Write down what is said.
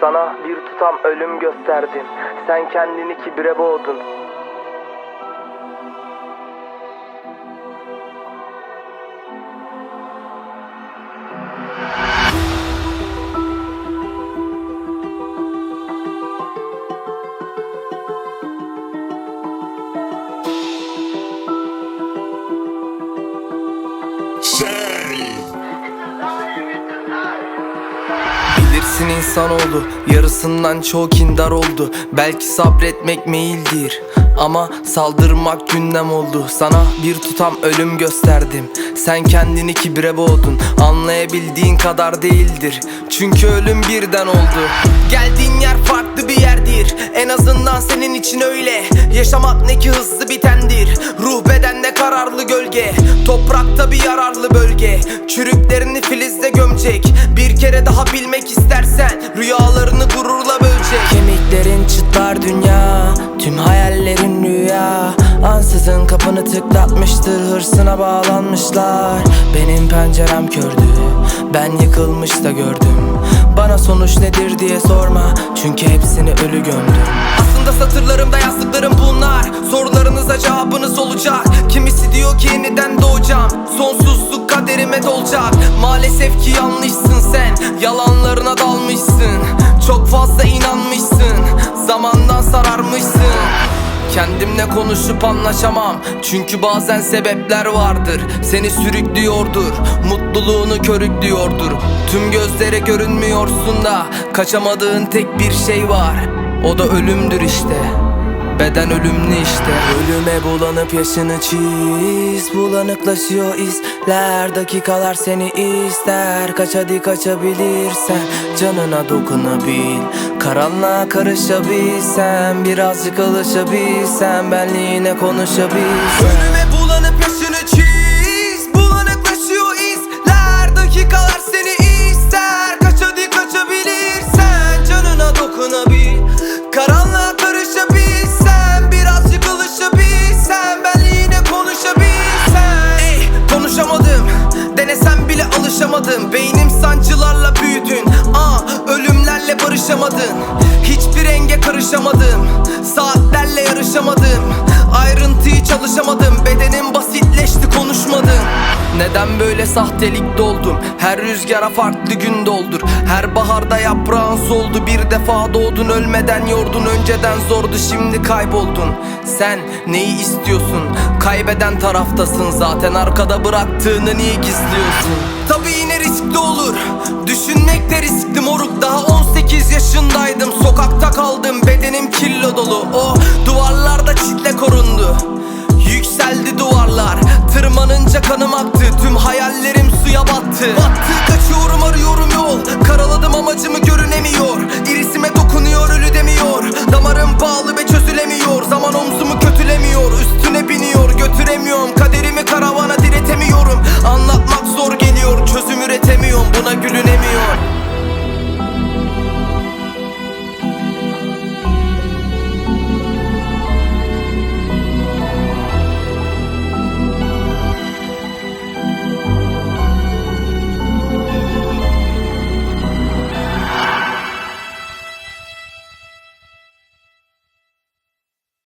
Sana bir tutam ölüm gösterdim. Sen kendini kibre boğdun Bilirsin insan oldu Yarısından çok kindar oldu. Belki sabretmek meyildir Ama saldırmak gündem oldu. Sana bir tutam ölüm gösterdim. Sen kendini kibre boğdun. Anlayabildiğin kadar değildir. Çünkü ölüm birden oldu. Geldiğin yer farklı bir yerdir. En azından senin için öyle. Yaşamak ne ki hızlı bitendir. Ruh bedende kararlı gölge. Toprakta bir yararlı bölge. Çürüklerini filizle gömecek. Bir kere daha bilmek istersen Rüyalarını gururla bölecek. Kemiklerin çıtlar dünya Tüm hayallerin rüya. Ansızın kapını tıklatmıştır Hırsına bağlanmışlar. Benim pencerem kördü Ben yıkılmış da gördüm Sonuç nedir diye sorma. Çünkü hepsini ölü gömdüm. Aslında satırlarımda yazdıklarım bunlar. Sorularınıza cevabınız olacak. Kimisi diyor ki yeniden doğacağım. Sonsuzluk kaderime dolacak. Maalesef ki yanlışsın sen. Yalanlarına dalmışsın. Çok fazla inanmışsın Kendimle konuşup anlaşamam. Çünkü bazen sebepler vardır. Seni sürüklüyordur. Mutluluğunu körüklüyordur. Tüm gözlere görünmüyorsun da Kaçamadığın tek bir şey var. O da ölümdür işte Beden ölümlü işte. Ölüme bulanıp yaşını çiz. Bulanıklaşıyor izler. Dakikalar seni ister. Kaç hadi kaçabilirsen. Canına dokunabil. Karanlığa karışabilsem. Birazcık alışabilsem. Benliğine konuşabilsem. Ölüme bulanıp barışamadın Hiçbir renge karışamadım. Saatlerle yarışamadım. Ayrıntıyı çalışamadım. Bedenim basitleşti konuşmadım Neden böyle sahtelik doldum Her rüzgara farklı gün doldur. Her baharda yaprağın soldu. Bir defa doğdun ölmeden yordun. Önceden zordu şimdi kayboldun. Sen neyi istiyorsun? Kaybeden taraftasın zaten. Arkada bıraktığını niye gizliyorsun? Tabii yine riskli olur. Düşünmek de riskli. Moruk Daha 18 yaşındaydım Sokakta kaldım bedenim kilo dolu. O duvarlarda çitle korundu. Yükseldi duvarlar Tırmanınca kanım aktı. Tüm hayallerim suya battı. Battı